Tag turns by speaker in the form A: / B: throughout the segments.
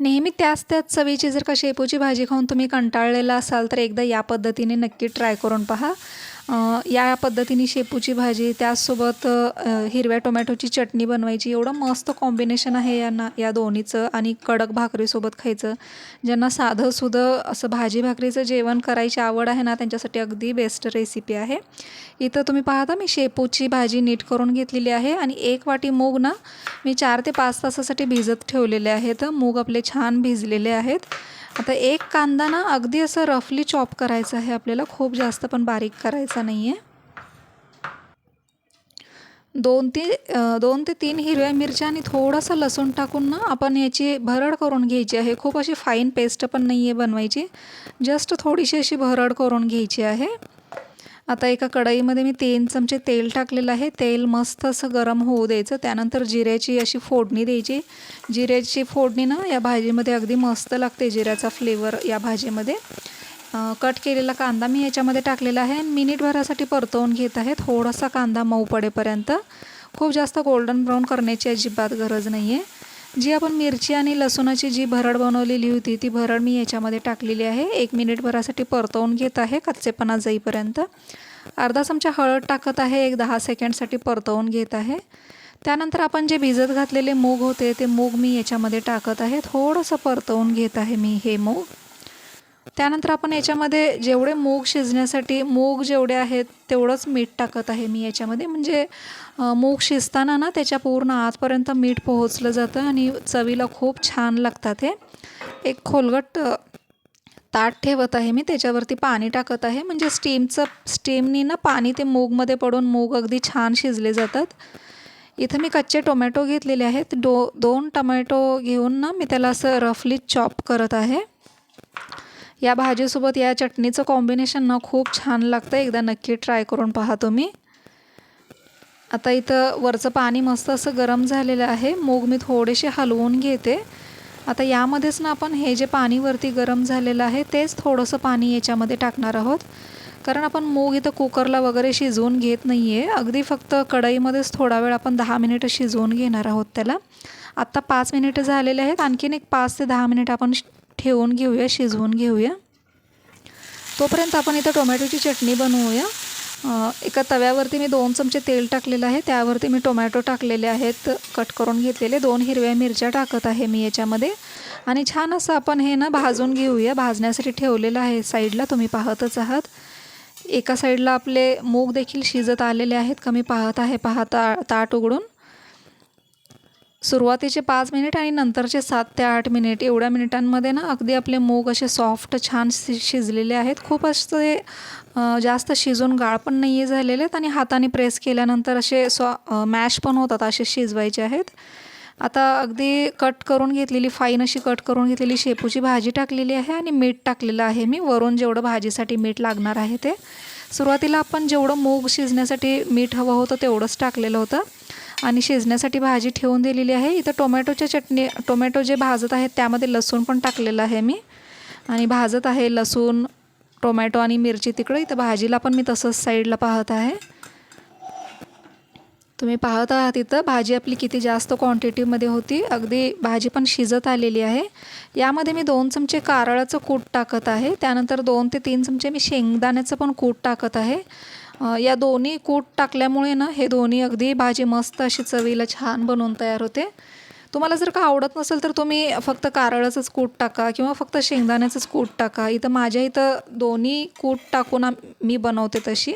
A: नेहमी त्याच त्याच चवीची जर का शेपूची भाजी खाऊन तुम्ही कंटाळलेला असाल तर एकदा या पद्धतीने नक्की ट्राय करून पहा. या पद्धतीने शेपूची भाजी त्याचसोबत हिरव्या टोमॅटोची चटणी बनवायची. एवढं मस्त कॉम्बिनेशन आहे यांना या दोन्हीचं आणि कडक भाकरीसोबत खायचं. ज्यांना साधं सुधं असं भाजी भाकरीचं जेवण करायची आवड आहे ना त्यांच्यासाठी अगदी बेस्ट रेसिपी आहे. इथं तुम्ही पाहता मी शेपूची भाजी नीट करून घेतलेली आहे आणि एक वाटी मूग ना मी चार ते पाच तासासाठी भिजत ठेवलेले आहेत. मूग आपले छान भिजलेले आहेत. आता एक कांदा ना अगदी असं रफली चॉप करायचा आहे आपल्याला. खूप जास्त पण बारीक करायचा नाही आहे दोन ते दोन ते तीन हिरव्या मिरच्या आणि थोडासा लसूण टाकून ना आपण याची भरड करून घ्यायची आहे. खूप अशी फाईन पेस्ट पण नाही आहे बनवायची. जस्ट थोडीशी अशी भरड करून घ्यायची आहे. आता एका कढईमध्ये मी तीन चमचे तेल टाकलेलं आहे. तेल मस्त असं गरम होऊ द्यायचं. त्यानंतर जिऱ्याची अशी फोडणी द्यायची. जिऱ्याची फोडणी ना या भाजीमध्ये अगदी मस्त लागते जिऱ्याचा फ्लेवर या भाजीमध्ये. कट केलेला कांदा मी याच्यामध्ये टाकलेला आहे. आणि मिनिटभरासाठी परतवून घेत आहे. थोडासा कांदा मऊ पडेपर्यंत. खूप जास्त गोल्डन ब्राऊन करण्याची अजिबात गरज नाही आहे जी आपण मिरची आणि लसूणाची जी भरड बनवलेली होती ती भरड मी याच्यामध्ये टाकलेली आहे. एक मिनिटभरासाठी परतवून घेत आहे कच्चेपणा जाईपर्यंत. अर्धा चमचा हळद टाकत आहे एक दहा सेकंडसाठी परतवून घेत आहे. त्यानंतर आपण जे भिजत घातलेले मूग होते ते मूग मी याच्यामध्ये टाकत आहे. थोडंसं परतवून घेत आहे मी हे मूग. त्यानंतर आपण याच्यामध्ये जेवढे मूग शिजण्यासाठी मूग जेवढे आहेत तेवढंच मीठ टाकत आहे मी याच्यामध्ये. म्हणजे मूग शिजताना ना त्याच्या पूर्ण आतपर्यंत मीठ पोहोचलं जातं आणि चवीला खूप छान लागतात हे. एक खोलगट ताट ठेवत आहे मी त्याच्यावरती पाणी टाकत आहे. म्हणजे स्टीमचं स्टीमनी ना पाणी ते मूगमध्ये पडून मूग अगदी छान शिजले जातात. इथं मी कच्चे टोमॅटो घेतलेले आहेत. दो दोन टोमॅटो घेऊन ना मी त्याला असं रफली चॉप करत आहे. या भाजीसोबत या चटणीचं कॉम्बिनेशन ना खूप छान लागतं एकदा नक्की ट्राय करून पहा तुम्ही. आता इथं वरचं पाणी मस्त असं गरम झालेलं आहे. मूग मी थोडेसे हलवून घेते. आता यामध्येच ना आपण हे जे पाणीवरती गरम झालेलं आहे तेच थोडंसं पाणी याच्यामध्ये टाकणार आहोत. कारण आपण मूग इथं कुकरला वगैरे शिजवून घेत नाही आहे अगदी फक्त कढईमध्येच थोडा वेळ आपण दहा मिनिटं शिजवून घेणार आहोत त्याला. आत्ता पाच मिनिटं झालेले आहेत. आणखीन एक पाच ते दहा मिनिट आपण श- ठेवून घेऊया शिजवून घेऊया. तोपर्यंत आपण इथं टोमॅटोची चटणी बनवूया. एका तव्यावरती मी दोन चमचे तेल टाकलेलं आहे. त्यावरती मी टोमॅटो टाकलेले आहेत कट करून घेतलेले. दोन हिरव्या मिरच्या टाकत आहे मी याच्यामध्ये. आणि छान असं आपण हे ना भाजून घेऊया. भाजण्यासाठी ठेवलेलं आहे साईडला तुम्ही पाहतच आहात. एका साईडला आपले मूग देखील शिजत आलेले आहेत. कमी पाहत आहे पाहता ताट उघडून. सुरुवातीचे पाच मिनिट आणि नंतरचे सात ते आठ मिनिट एवढ्या मिनिटांमध्ये ना अगदी आपले मूग असे सॉफ्ट छान शि शिजलेले आहेत. खूप असे जास्त शिजून गाळ पण नाही आहे झालेले आहेत आणि हाताने प्रेस केल्यानंतर असे सॉ मॅश पण होतात असे शिजवायचे आहेत. आता अगदी कट करून घेतलेली फाईन अशी कट करून घेतलेली शेपूची भाजी टाकलेली आहे आणि मीठ टाकलेलं आहे मी. वरून जेवढं भाजीसाठी मीठ लागणार आहे ते. सुरुवातीला आपण जेवढं मूग शिजण्यासाठी मीठ हवं होतं तेवढंच टाकलेलं होतं. आणि शिजण्यासाठी भाजी ठेवून दिलेली आहे. इथं टोमॅटोच्या चटणी टोमॅटो जे भाजत आहेत त्यामध्ये लसूण पण टाकलेलं आहे मी. आणि भाजत आहे लसूण टोमॅटो आणि मिरची तिकडं. इथं भाजीला पण मी तसंच साईडला पाहत आहे. तुम्ही पाहत आहात इथं भाजी आपली किती जास्त क्वांटिटीमध्ये होती. अगदी भाजी पण शिजत आलेली आहे. यामध्ये मी दोन चमचे कारळाचं कूट टाकत आहे. त्यानंतर दोन ते तीन चमचे मी शेंगदाण्याचं पण कूट टाकत आहे. या दोन्ही कूट टाकल्यामुळे ना हे दोन्ही अगदी भाजी मस्त अशी चवीला छान बनवून तयार होते. तुम्हाला जर का आवडत नसेल तर तुम्ही फक्त कारळाचंच कूट टाका किंवा फक्त शेंगदाण्याचंच कूट टाका. इथं माझ्या इथं दोन्ही कूट टाकून आम- मी बनवते तशी.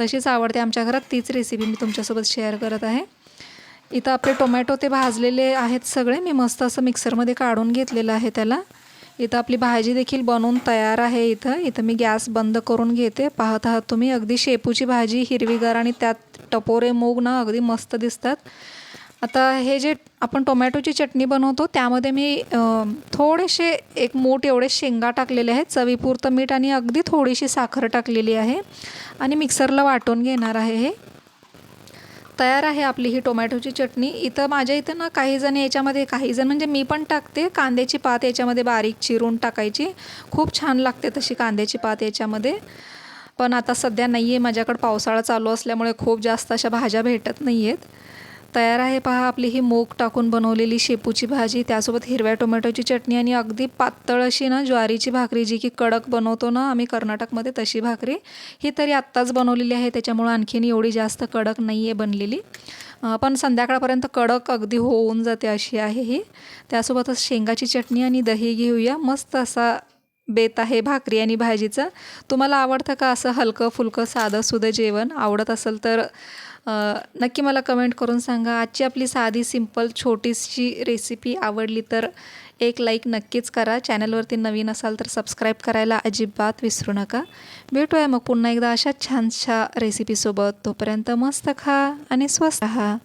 A: तशीच आवडते आमच्या घरात. तीच रेसिपी मी तुमच्यासोबत शेअर करत आहे. इथं आपले टोमॅटो ते भाजलेले आहेत सगळे. मी मस्त असं मिक्सरमध्ये काढून घेतलेलं आहे त्याला. इथं आपली भाजी देखील बनवून तयार आहे इथं. इथं मी गॅस बंद करून घेते. पाहत आहात तुम्ही अगदी शेपूची भाजी हिरवीगार आणि त्यात टपोरे मूग ना अगदी मस्त दिसतात. आता हे जे आपण टोमॅटोची चटणी बनवतो त्यामध्ये मी थोडेसे एक मोठ एवढे शेंगा टाकलेले आहेत. चवीपुरतं मीठ आणि अगदी थोडीशी साखर टाकलेली आहे. आणि मिक्सरला वाटून घेणार आहे हे. तयार आहे आपली ही टोमॅटोची चटणी. इथं माझ्या इथं ना काही जण याच्यामध्ये काही जण म्हणजे मी पण टाकते. कांद्याची पात याच्यामध्ये बारीक चिरून टाकायची. खूप छान लागते तशी कांद्याची पात याच्यामध्ये. पण आता सध्या नाही आहे माझ्याकडं पावसाळा चालू असल्यामुळे खूप जास्त अशा भाज्या भेटत नाही आहेत तयार आहे. पहा आपली ही मूग टाकून बनवलेली शेपूची भाजी त्यासोबत हिरव्या टोमॅटोची चटणी आणि अगदी पातळ अशी ना ज्वारीची भाकरी जी की कडक बनवतो ना आम्ही कर्नाटकमध्ये तशी भाकरी. ही तरी आत्ताच बनवलेली आहे त्याच्यामुळं आणखीन एवढी जास्त कडक नाही आहे बनलेली पण संध्याकाळपर्यंत कडक अगदी होऊन जाते अशी आहे ही. त्यासोबतच शेंगाची चटणी आणि दही घेऊया. मस्त असा बेत आहे भाकरी आणि भाजीचा. तुम्हाला आवडतं का असं हलकं फुलकं साधं सुधं जेवण? आवडत असेल तर नक्की मला कमेंट करून सांगा. आजची आपली साधी सिंपल छोटीशी रेसिपी आवडली तर एक लाईक नक्कीच करा. चॅनलवरती नवीन असाल तर सबस्क्राईब करायला अजिबात विसरू नका. भेटूया मग पुन्हा एकदा अशा छानशा रेसिपीसोबत तोपर्यंत मस्त खा आणि स्वस्त राहा.